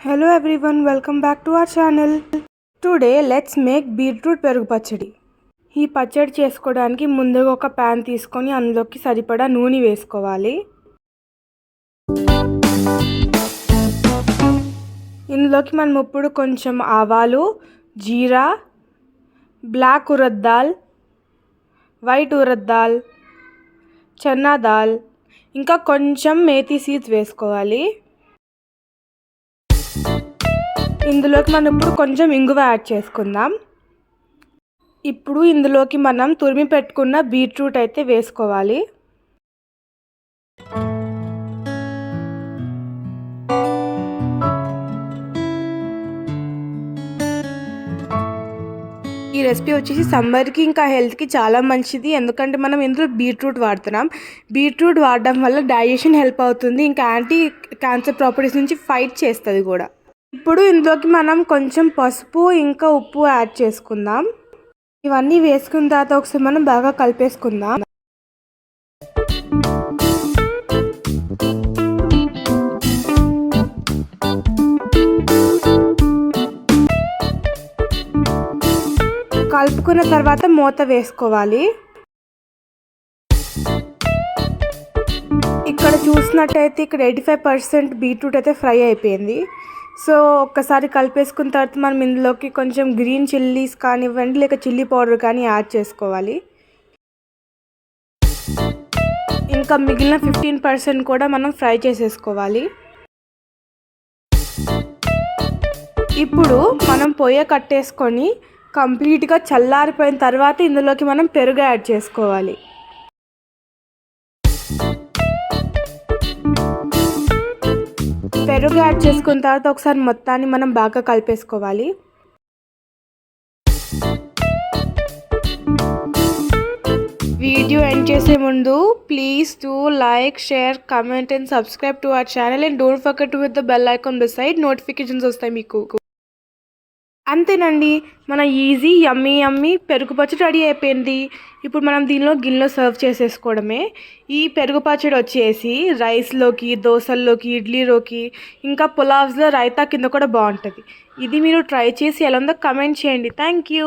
Hello everyone welcome back to our channel today let's make beetroot పెరుగు పచ్చడి. ఈ పచ్చడి చేసుకోవడానికి ముందుగా ఒక ప్యాన్ తీసుకొని అందులోకి సరిపడా నూనె వేసుకోవాలి. ఇందులోకి మనం ఇప్పుడు కొంచెం ఆవాలు జీరా బ్లాక్ ఉరద్ దాల్ వైట్ ఉరద్ దాల్ చన్నా దాల్ ఇంకా కొంచెం మేతి సీడ్స్ వేసుకోవాలి. ఇందులోకి మనం ఇప్పుడు కొంచెం ఇంగువ యాడ్ చేసుకుందాం. ఇప్పుడు ఇందులోకి మనం తురిమి పెట్టుకున్న బీట్రూట్ అయితే వేసుకోవాలి. ఈ రెసిపీ వచ్చేసి సమ్మర్కి ఇంకా హెల్త్కి చాలా మంచిది. ఎందుకంటే మనం ఇందులో బీట్రూట్ వాడుతున్నాం. బీట్రూట్ వాడడం వల్ల డైజెషన్ హెల్ప్ అవుతుంది. ఇంకా యాంటీ క్యాన్సర్ ప్రాపర్టీస్ నుంచి ఫైట్ చేస్తుంది కూడా. ఇప్పుడు ఇందులోకి మనం కొంచెం పసుపు ఇంకా ఉప్పు యాడ్ చేసుకుందాం. ఇవన్నీ వేసుకున్న తర్వాత ఒకసారి మనం బాగా కలిపేసుకుందాం. కలుపుకున్న తర్వాత మూత వేసుకోవాలి. ఇక్కడ చూసినట్టయితే ఇక్కడ ఎయిటీ ఫైవ్ పర్సెంట్ బీట్రూట్ అయితే ఫ్రై అయిపోయింది. సో ఒక్కసారి కలిపేసుకున్న తర్వాత మనం ఇందులోకి కొంచెం గ్రీన్ చిల్లీస్ కానివ్వండి లేక చిల్లీ పౌడర్ కానీ యాడ్ చేసుకోవాలి. ఇంకా మిగిలిన ఫిఫ్టీన్ పర్సెంట్ కూడా మనం ఫ్రై చేసేసుకోవాలి. ఇప్పుడు మనం పొయ్య కట్టేసుకొని కంప్లీట్గా చల్లారిపోయిన తర్వాత ఇందులోకి మనం పెరుగు యాడ్ చేసుకోవాలి. పెరుగు యాడ్ చేసుకున్న తర్వాత ఒకసారి మొత్తాన్ని మనం బాగా కలిపేసుకోవాలి. వీడియో ఎండ్ చేసే ముందు please to like share comment and subscribe to our channel and don't forget with the bell icon beside. Notifications వస్తాయి మీకు. అంతేనండి. మన ఈజీ యమ్మీ యమ్మీ పెరుగు పచ్చడి రెడీ అయిపోయింది. ఇప్పుడు మనం దీనిలో గిన్నెలో సర్వ్ చేసేసుకోవడమే. ఈ పెరుగు పచ్చడి వచ్చేసి రైస్లోకి దోశల్లోకి ఇడ్లీలోకి ఇంకా పులావ్స్లో రైతా కింద కూడా బాగుంటుంది. ఇది మీరు ట్రై చేసి ఎలా ఉందో కమెంట్ చేయండి. Thank you